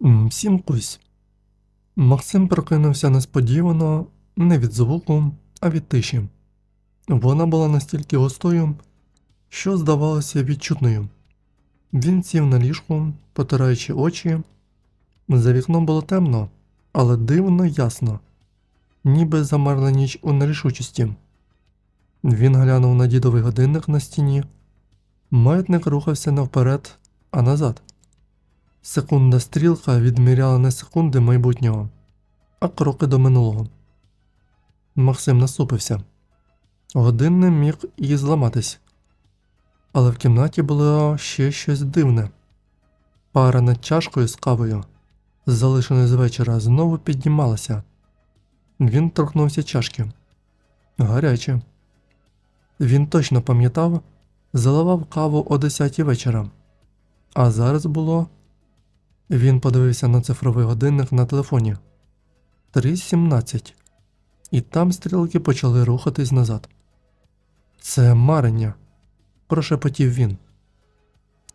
Всім кусь. Максим прокинувся несподівано, не від звуку, а від тиші. Вона була настільки густою, що здавалося відчутною. Він сів на ліжку, потираючи очі. За вікном було темно, але дивно ясно, ніби замерла ніч у нерішучості. Він глянув на дідовий годинник на стіні. Маятник рухався не вперед, а назад. Секунда стрілка відміряла не секунди майбутнього, а кроки до минулого. Максим насупився. Годинник міг і зламатись. Але в кімнаті було ще щось дивне. Пара над чашкою з кавою, залишеною з вечора, знову піднімалася. Він торкнувся чашки. Гаряче. Він точно пам'ятав, заливав каву о 10 вечора. А зараз було. Він подивився на цифровий годинник на телефоні. 3.17. І там стрілки почали рухатись назад. Це марення, прошепотів він.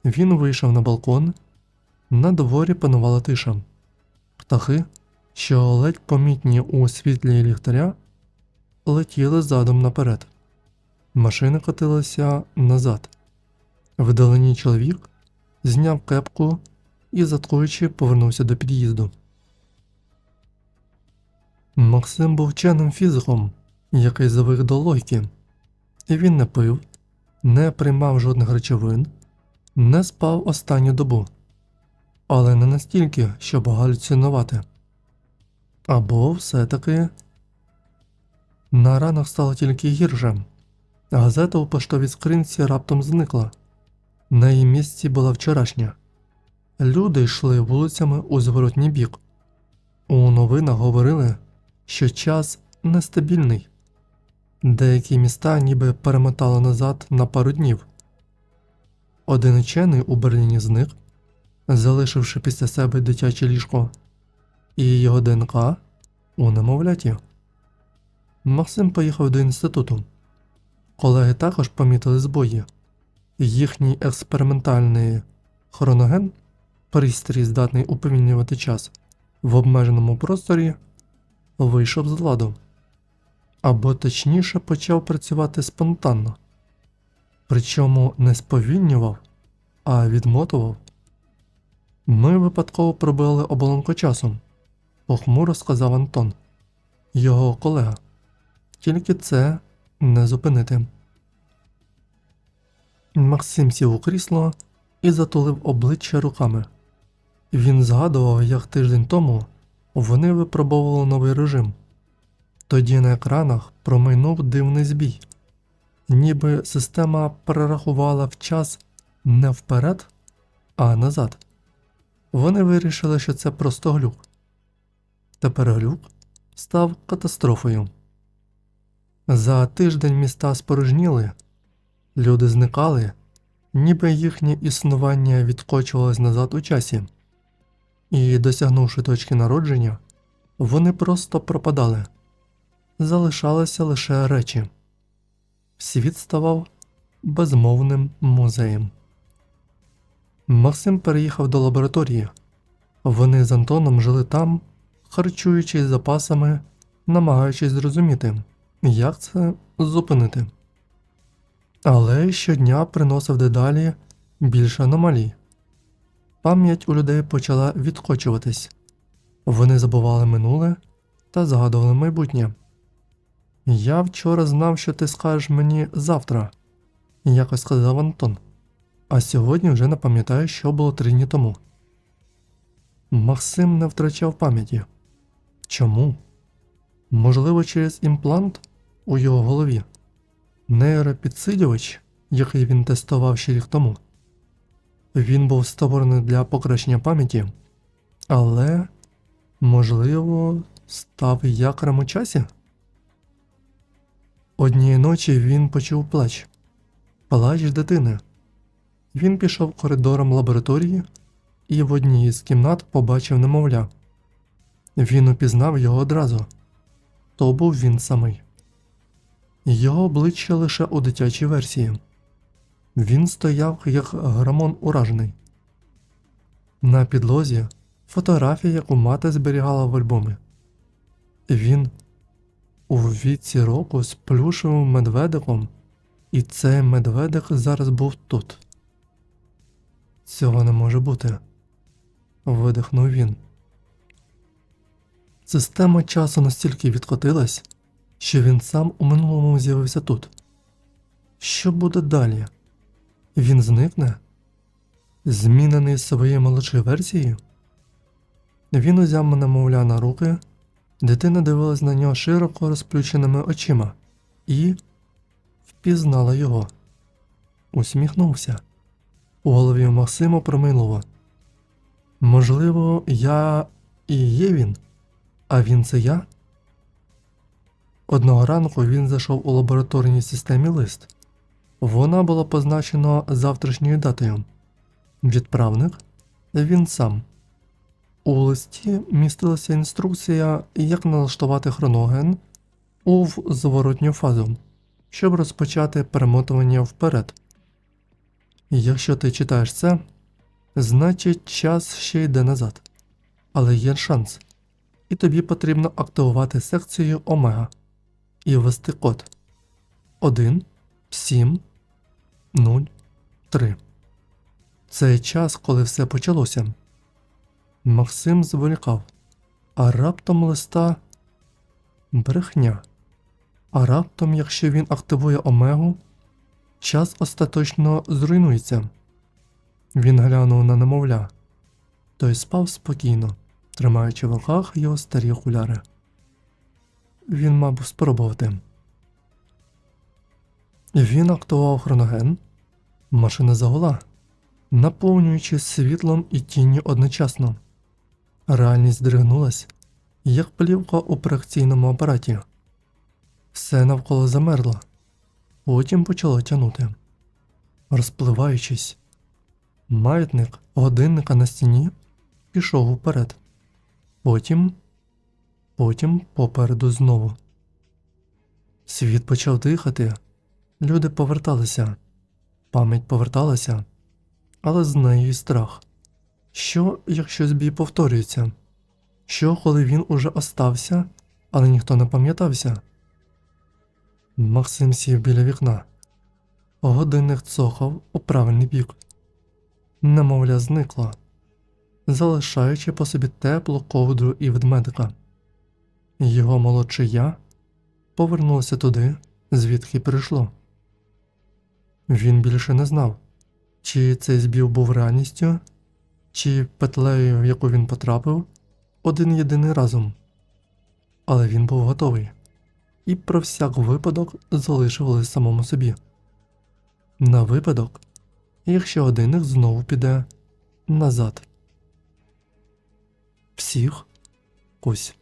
Він вийшов на балкон. На дворі панувала тиша. Птахи, що ледь помітні у світлі ліхтаря, летіли задом наперед. Машина котилася назад. Вдалині чоловік зняв кепку і, заткуючи, повернувся до під'їзду. Максим був вченим фізиком, який завик до логіки, і він не пив, не приймав жодних речовин, не спав останню добу, але не настільки, щоб галюцинувати. Або все-таки на ранок стало тільки гірше. Газета у поштовій скринці раптом зникла. На її місці була вчорашня. Люди йшли вулицями у зворотній бік. У новинах говорили, що час нестабільний. Деякі міста ніби перемотали назад на пару днів. Один учений у Берліні зник, залишивши після себе дитяче ліжко, і його ДНК у немовляті. Максим поїхав до інституту. Колеги також помітили збої. Їхній експериментальний хроноген, пристрій здатний уповільнювати час в обмеженому просторі, вийшов з ладу. Або точніше почав працювати спонтанно. Причому не сповільнював, а відмотував. Ми випадково пробили оболонку часу, похмуро сказав Антон, його колега. Тільки це не зупинити. Максим сів у крісло і затулив обличчя руками. Він згадував, як тиждень тому вони випробовували новий режим. Тоді на екранах промайнув дивний збій, ніби система перерахувала в час не вперед, а назад. Вони вирішили, що це просто глюк. Тепер глюк став катастрофою. За тиждень міста спорожніли, люди зникали, ніби їхнє існування відкочувалось назад у часі, і, досягнувши точки народження, вони просто пропадали, залишалися лише речі. Світ ставав безмовним музеєм. Максим переїхав до лабораторії. Вони з Антоном жили там, харчуючись запасами, намагаючись зрозуміти, як це зупинити. Але щодня приносив дедалі більше аномалій. Пам'ять у людей почала відкочуватись. Вони забували минуле та згадували майбутнє. Я вчора знав, що ти скажеш мені завтра, якось сказав Антон, а сьогодні вже не пам'ятаю, що було три дні тому. Максим не втрачав пам'яті. Чому? Можливо, через імплант у його голові, нейропідсилювач, який він тестував ще рік тому. Він був створений для покращення пам'яті, але, можливо, став якорем у часі. Однієї ночі він почув плач, плач дитини. Він пішов коридором лабораторії і в одній з кімнат побачив немовля. Він упізнав його одразу. То був він самий. Його обличчя лише у дитячій версії. Він стояв як грамон уражений. На підлозі фотографія, яку мати зберігала в альбомі. Він у віці року з плюшевим медведиком, і цей медведик зараз був тут. Цього не може бути. видихнув він. Система часу настільки відкотилась, що він сам у минулому з'явився тут. Що буде далі? Він зникне? Змінений своєю молодшою версією? Він узяв мене, мовля, на руки, дитина дивилась на нього широко розплющеними очима і впізнала його. Усміхнувся. У голові Максима промилово. Можливо, я і є він, а він це я? Одного ранку він зайшов у лабораторній системі лист. Вона була позначена завтрашньою датою. Відправник він сам. У листі містилася інструкція, як налаштувати хроноген у зворотню фазу, щоб розпочати перемотування вперед. Якщо ти читаєш це, значить час ще йде назад. Але є шанс. І тобі потрібно активувати секцію Омега і ввести код 1 7 0 3. Це час, коли все почалося. Максим зволікав, а раптом листа брехня. А раптом, якщо він активує Омегу, час остаточно зруйнується. Він глянув на немовля. Той спав спокійно, тримаючи в руках його старі окуляри. Він мав спробувати. Він актував хроноген. Машина загула, наповнюючи світлом і тінню одночасно. Реальність здригнулась, як плівка у проекційному апараті. Все навколо замерло, потім почало тягнути. Розпливаючись, маятник годинника на стіні пішов уперед. Потім, потім попереду знову. Світ почав дихати, люди поверталися, пам'ять поверталася, але з нею і страх. Що, якщо збій повторюється? Що, коли він уже остався, але ніхто не пам'ятався? Максим сів біля вікна. Годинник цохав у правильний бік. Немовля зникла, залишаючи по собі теплу ковдру і ведмедика. Його молодше я повернувся туди, звідки прийшло. Він більше не знав, чи цей збів був реальністю, чи петлею, в яку він потрапив, один єдиний разом. Але він був готовий і про всяк випадок залишив самому собі. На випадок, якщо годинник знову піде назад. Всіх ось.